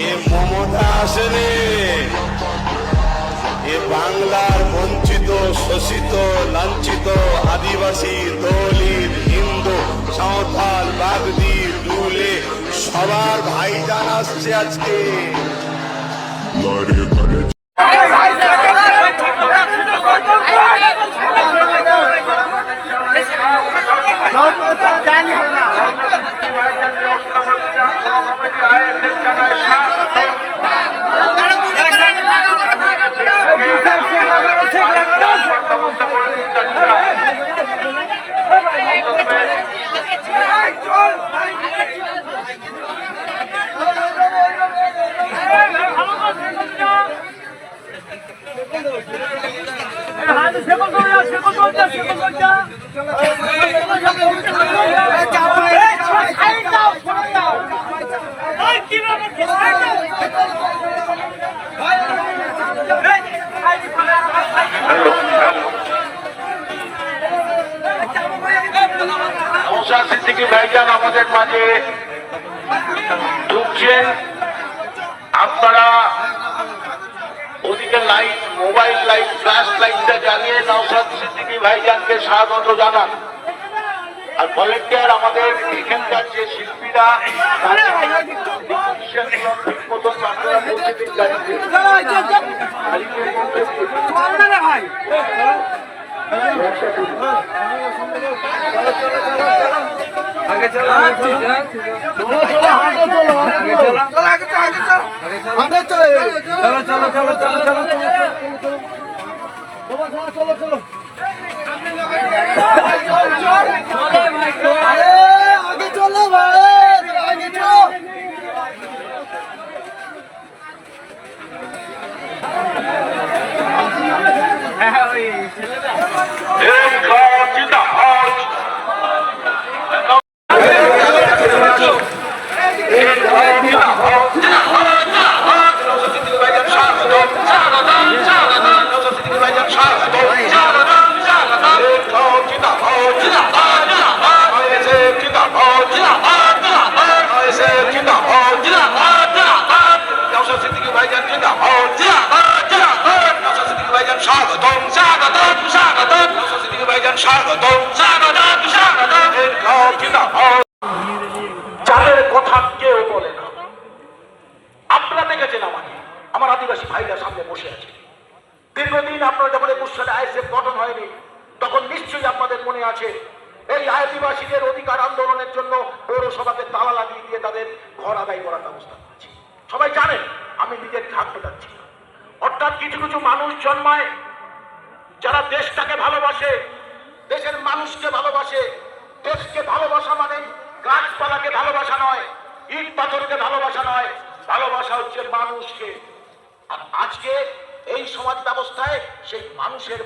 এ মমতা এ বাংলার বঞ্চিত, শোষিত, লাঞ্ছিত, আদিবাসী দলিত, হিন্দু, সাঁওতাল, বাগদি, দুলে, সবার ভাইজান আসছে আজকে। Hadi, Sekoz Hoca, Sekoz Hoca, Sekoz Hoca. Naushad Siddiqui ভাইজান আমাদের মাঝে ঢুকছেন। আপনারা ওদিকে লাইট, মোবাইল লাইট, ফ্ল্যাশ লাইটটা জ্বালিয়ে নৌসাদ সিদ্দিকী ভাইজানকে স্বাগত জানান। আর ভলেন্টিয়ার আমাদের এখানকার যে শিল্পীরা তাদের বিষয়গুলো ঠিক মতন আপনারা বলতে দিন গাড়িতে। গাড়িতে বলতে দিন। ইনকলাব যাদের কথা কেউ বলে না। আপনারা দেখেছেন আমাকে। আমার আদিবাসী ভাইরা সামনে বসে আছে। দীর্ঘদিন আপনারা যখন একুশ সালে আইএসএফ গঠন হয়নি, তখন নিশ্চয়ই আপনাদের মনে আছে, এই আদিবাসীদের অধিকার আন্দোলনের জন্য পৌরসভাকে তালা লাগিয়ে দিয়ে তাদের ঘর আদায় করার ব্যবস্থা করেছি। সবাই জানেন, আমি নিজের ঘাট পেটাচ্ছি অর্থাৎ কিছু কিছু মানুষ জন্মায়, যারা দেশটাকে ভালোবাসে দেশের মানুষকে ভালোবাসে। দেশকে ভালোবাসা মানে গাছপালাকে ভালোবাসা নয়, ইট পাথরকে ভালোবাসা নয়। ভালোবাসা হচ্ছে মানুষকে। আর আজকে এই সমাজ ব্যবস্থায় সেই মানুষের